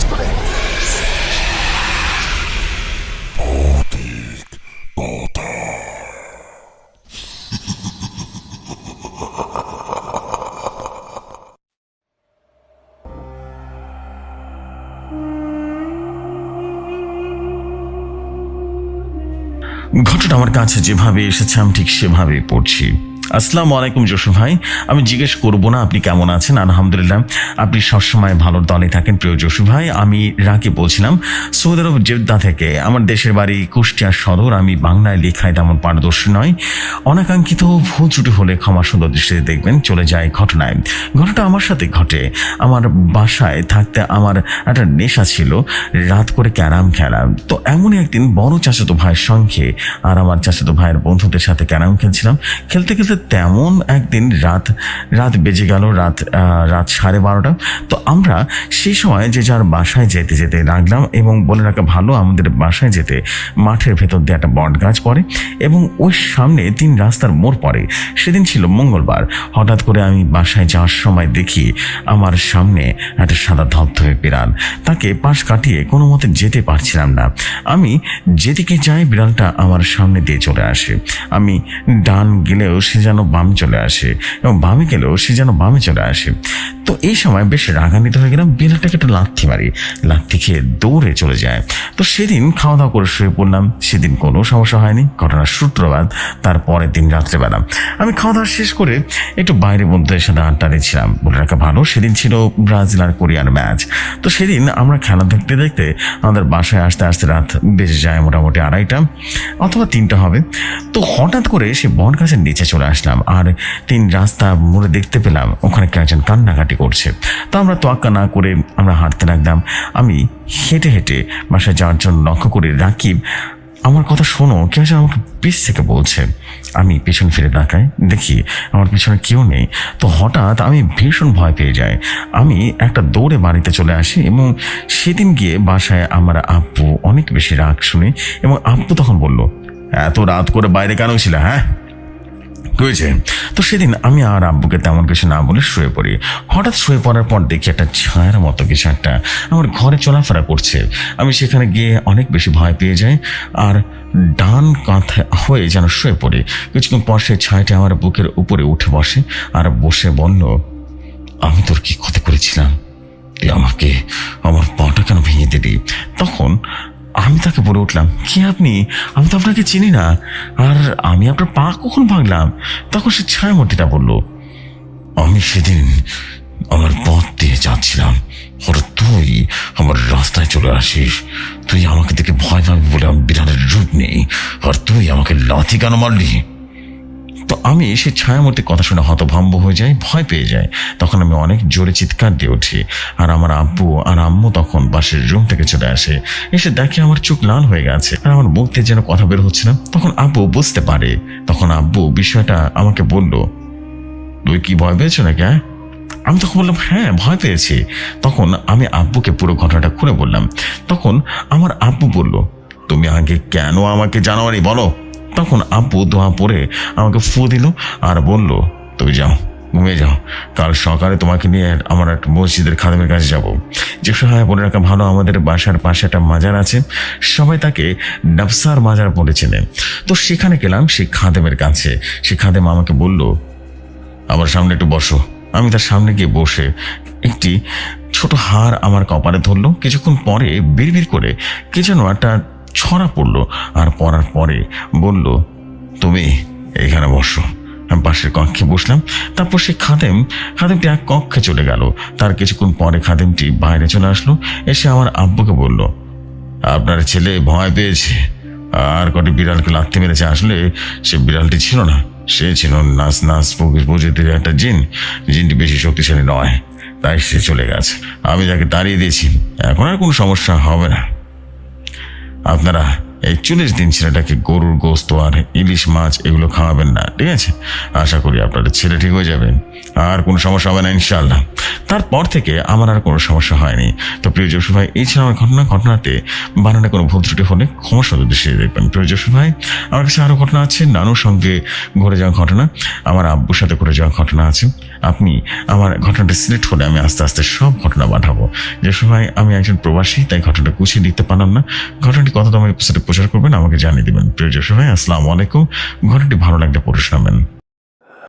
কাজ করে। ঘটনা আমার কাছে যেভাবে এসেছে আমি ঠিক সেভাবে পড়ছি। আসসালামু আলাইকুম জসু ভাই। আমি জিজ্ঞেস করব না, আপনি কেমন আছেন? আলহামদুলিল্লাহ, আপনি সবসময় ভালো দলে থাকেন, প্রিয় জসু ভাই। আমি রাকি বলছিলাম, সৌদি আরব জেদ্দা থেকে, আমার দেশের বাড়ি কুষ্টিয়া সদর, আমি বাংলায় লেখায় তেমন পারদর্শী নয় অনাকাঙ্ক্ষিত ভুল ত্রুটি হলে ক্ষমা সুন্দর দৃষ্টিতে দেখবেন, চলে যায় ঘটনায়। ঘটনাটা আমার সাথে ঘটে। আমার বাসায় থাকতে আমার একটা নেশা ছিল, রাত করে ক্যারাম খেলা। তো এমনই একদিন বড় চাচাতো ভাইয়ের সঙ্গে আর আমার চাচাতো ভাইয়ের বন্ধুদের সাথে ক্যারাম খেলছিলাম। খেলতে খেলতে তেমন একদিন রাত রাত বেজে গেল, রাত রাত সাড়ে বারোটা। তো আমরা সেই সময় যে যার বাসায় যেতে যেতে লাগলাম এবং বলে রাখা ভালো, আমাদের বাসায় যেতে মাঠের ভেতর দিয়ে একটা বট গাছ পড়ে এবং ওই সামনে তিন রাস্তার মোড় পড়ে। সেদিন ছিল মঙ্গলবার। হঠাৎ করে আমি বাসায় যাওয়ার সময় দেখি আমার সামনে একটা সাদা ধপধপে বিড়াল। তাকে পাশ কাটিয়ে কোনো মতে যেতে পারছিলাম না। আমি যেদিকে যাই বিড়ালটা আমার সামনে দিয়ে চলে আসে। আমি ডান গেলেও সে যেন বামে চলে আসে এবং বামে গেলেও সে যেন বামে চলে আসে। তো এই সময় বেশ রাগান্বিত হয়ে গেলাম, বিড়ালটাকে একটা লাথি মারি। লাথি খেয়ে দৌড়ে চলে যায়। তো সেদিন খাওয়া দাওয়া করে শুয়ে পড়লাম। সেদিন কোনো সমস্যা হয়নি, ঘটনার সূত্রপাত। তারপরের দিন রাত্রেবেলা। আমি খাওয়া দাওয়া শেষ করে একটু বাইরে বন্ধুদের সাথে আড্ডা দিচ্ছিলাম। বলে রাখা ভালো, সেদিন ছিল ব্রাজিল আর কোরিয়ার ম্যাচ। তো সেদিন আমরা খেলা দেখতে দেখতে আমাদের বাসায় আসতে আসতে রাত বেজে যায় মোটামুটি আড়াইটা অথবা তিনটা হবে। তো হঠাৎ করে সে বন গাছের নিচে চলে আসলাম আর তিন রাস্তা মোড়ে দেখতে পেলাম, ওখানে কেউ একজন কান্নাকাটি করছে। তো আমরা তোয়াক্কা না করে আমরা হাঁটতে লাগলাম। আমি হেঁটে হেঁটে বাসায় যাওয়ার জন্য লক্ষ্য করে রাকিব, আমার কথা শোনো, কেউ যেন আমাকে পিছ থেকে বলছে। আমি পেছন ফিরে তাকাই, দেখি আমার পিছনে কেউ নেই। তো হঠাৎ আমি ভীষণ ভয় পেয়ে যাই। আমি একটা দৌড়ে বাড়িতে চলে আসি এবং সেদিন গিয়ে বাসায় আমার আব্বু অনেক বেশি রাগ শুনে এবং আব্বু তখন বলল, এত রাত করে বাইরে কেন ছিল হ্যাঁ? হয়েছে। তো সেদিন আমি আর আব্বুকে তেমন কিছু না বলে শুয়ে পড়ি। হঠাৎ শুয়ে পড়ার পর দেখি একটা ছায়ার মতো কিছু একটা আমার ঘরে চলাফেরা করছে। আমি সেখানে গিয়ে অনেক বেশি ভয় পেয়ে যাই আর ডান কাঁথা হয়ে যেন শুয়ে পড়ি। কিছুক্ষণ পর সেই ছায়াটা আমার বুকের উপরে উঠে বসে আর বসে বলল, আমি তোর কি ক্ষতি করেছিলাম? তুই আমাকে আমার পাটা কেন ভেঙে দিলি? তখন আমি তাকে বলে উঠলাম, কি আপনি? আমি তো আপনাকে চিনি না। আর আমি আপনার পা কখন ভাঙলাম? তখন সে ছায়ামূর্তিটা বলল, আমি সেদিন আমার পথ দিয়ে যাচ্ছিলাম। হঠাৎ তুই আমার রাস্তায় চলে আসিস। তুই আমাকে দেখে ভয় পাবি বলে আমি বিড়ালের রূপ নেই। আর তুই আমাকে লাথি কেন মারলি? আমি সেই ছায়ামূর্তির কথা শুনে হতভম্ব হয়ে যাই, ভয় পেয়ে যাই। তখন আমি অনেক জোরে চিৎকার দিয়ে উঠি। আর আমার আব্বু আর আম্মু তখন পাশের রুম থেকে চলে আসে। এসে দেখে আমার চোখ লাল হয়ে গেছে। আর আমার মুখ দিয়ে যেন কথা বের হচ্ছে না। তখন আব্বু বুঝতে পারে। তখন আব্বু বিষয়টা আমাকে বলল, তুই কি ভয় পেয়েছ নাকি হ্যাঁ? আমি তখন বললাম হ্যাঁ ভয় পেয়েছি। তখন আমি আব্বুকে পুরো ঘটনাটা খুলে বললাম। তখন আমার আব্বু বলল, তুমি আগে কেন আমাকে জানোয়ারি বলো? তখন আব্বু দোয়া পরে আমাকে ফু দিল আর বলল, তুমি যাও, ঘুমিয়ে যাও। কাল সকালে তোমাকে নিয়ে আমার একটা মসজিদের খাদেমের কাছে যাব। যে সহায় বলে রাখা ভালো আমাদের বাসার পাশে একটা মাজার আছে, সবাই তাকে নবসার মাজার বলেছিলেন তো সেখানে গেলাম সেই খাদেমের কাছে। সেই খাদেম আমাকে বলল, আমার সামনে একটু বসো। আমি তার সামনে গিয়ে বসে একটি ছোট হার আমার কপালে ধরলো। কিছুক্ষণ পরে বিড়বিড় করে কে যেন একটা ছড়া পড়ল আর পড়ার পরে বলল, তুমি এখানে বসো। পাশের কক্ষে বসলাম। তারপর সে খাদেম, খাদেমটি এক কক্ষে চলে গেল। তার কিছুক্ষণ পরে খাদেমটি বাইরে চলে আসলো। এসে আমার আব্বুকে বলল, আপনার ছেলে ভয় পেয়েছে। আর কটি বিড়ালকে লাথি মেরেছে। আসলে সে বিড়ালটি ছিল না। সে ছিল নাচ নাচ প্রকৃতির একটা জিন। জিনটি বেশি শক্তিশালী নয়। তাই সে চলে গেছে। আমি তাকে তাড়িয়ে দিয়েছি। এখন আর কোনো সমস্যা হবে না। আপনারা এই চল্লিশ দিন ছেলেটাকে গরুর গোস্ত আর ইলিশ মাছ এগুলো খাওয়াবেন না, ঠিক আছে? আশা করি আপনাদের ছেলে ঠিক হয়ে যাবে। আর কোনো সমস্যা হবে না ইনশাল্লাহ তারপর থেকে আমার আর কোনো সমস্যা হয়নি। তো প্রিয় জসু ভাই, এই ছিল আমার ঘটনা। ঘটনাতে বানানে কোনো ভুল ত্রুটি হলে ক্ষমা সুন্দর দৃষ্টিতে দেখবেন। প্রিয় জসু ভাই, আমার কাছে আরও ঘটনা আছে। নানুর সঙ্গে ঘুরে যাওয়া ঘটনা, আমার আব্বুর সাথে ঘুরে যাওয়া ঘটনা আছে। আপনি আমার ঘটনাটা সিলেক্ট করে আমি আস্তে আস্তে সব ঘটনা পাঠাবো। যে সময় আমি একজন প্রবাসী, তাই ঘটনাটা গুছিয়ে দিতে পারলাম না। ঘটনাটি কত আমাকে প্রচার করবেন আমাকে জানিয়ে দেবেন। প্রিয় যে সময় আসসালামু আলাইকুম। ঘটনাটি ভালো লাগলে পড়ে শোনাবেন।